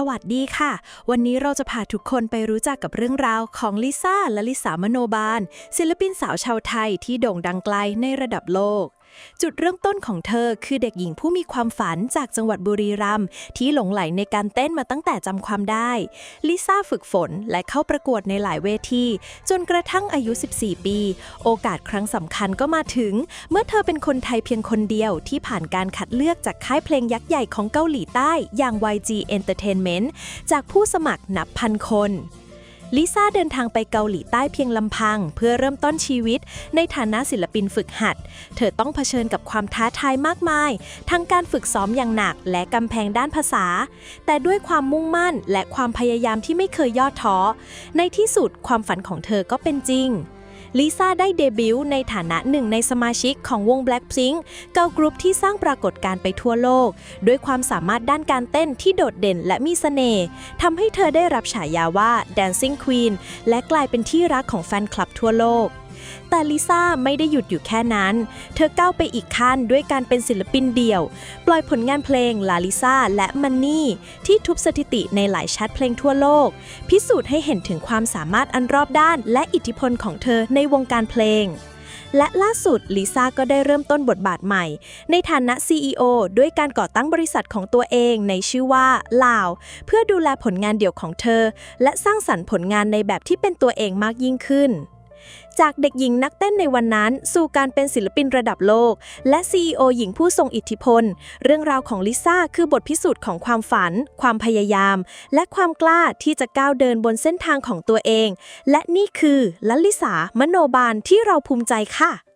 สวัสดีค่ะ วันนี้เราจะพาทุกคนไปรู้จักกับเรื่องราวของลิซ่าและลิสามโนบาล ศิลปินสาวชาวไทยที่โด่งดังไกลในระดับโลก จุดเริ่มต้นของเธอคือเด็กหญิงผู้มีความฝันจากจังหวัดบุรีรัมย์ที่หลงไหลในการเต้นมาตั้งแต่จำความได้ ลิซ่าฝึกฝนและเข้าประกวดในหลายเวที จนกระทั่งอายุ 14 ปี โอกาสครั้งสำคัญก็มาถึง เมื่อเธอเป็นคนไทยเพียงคนเดียวที่ผ่านการคัดเลือกจากค่ายเพลงยักษ์ใหญ่ของเกาหลีใต้ อย่าง YG Entertainment จากผู้สมัครนับพันคน ลิซ่าเดินทางไปเกาหลีใต้เพียงลำพัง เพื่อเริ่มต้นชีวิต ในฐานะศิลปินฝึกหัด เธอต้องเผชิญกับความท้าทายมากมาย ทั้งการฝึกซ้อมอย่างหนักและกำแพงด้านภาษา แต่ด้วยความมุ่งมั่นและความพยายามที่ไม่เคยย่อท้อ ในที่สุดความฝันของเธอก็เป็นจริง ลิซ่าได้เดบิวต์ในฐานะหนึ่งในสมาชิกของวง Blackpink เกิร์ลกรุ๊ปที่สร้างปรากฏการณ์ไปทั่วโลก ด้วยความสามารถด้านการเต้นที่โดดเด่นและมีเสน่ห์ทำให้เธอได้รับฉายาว่า Dancing Queen และกลายเป็นที่รักของแฟนคลับทั่วโลก แต่ลิซ่าไม่ได้หยุดอยู่แค่นั้น เธอก้าวไปอีกขั้นด้วยการเป็นศิลปินเดี่ยว ปล่อยผลงานเพลงลาลิซ่าและมันนี่ที่ทุบสถิติในหลายชาร์ตเพลงทั่วโลก พิสูจน์ให้เห็นถึงความสามารถอันรอบด้าน และอิทธิพลของเธอในวงการเพลงและล่าสุดลิซ่าก็ได้เริ่มต้นบทบาทใหม่ ในฐานะ CEO ด้วยการก่อตั้งบริษัทของตัวเองในชื่อว่าลาว เพื่อดูแลผลงานเดี่ยวของเธอ และสร้างสรรค์ผลงานในแบบที่เป็นตัวเองมากยิ่งขึ้น จากเด็กหญิงนักเต้นในวันนั้น สู่การเป็นศิลปินระดับโลก และ CEO หญิงผู้ทรงอิทธิพล เรื่องราวของลิซ่าคือบทพิสูจน์ของความฝัน ความพยายาม และความกล้าที่จะก้าวเดินบนเส้นทางของตัวเอง และนี่คือลลิสามโนบาลที่เราภูมิใจค่ะ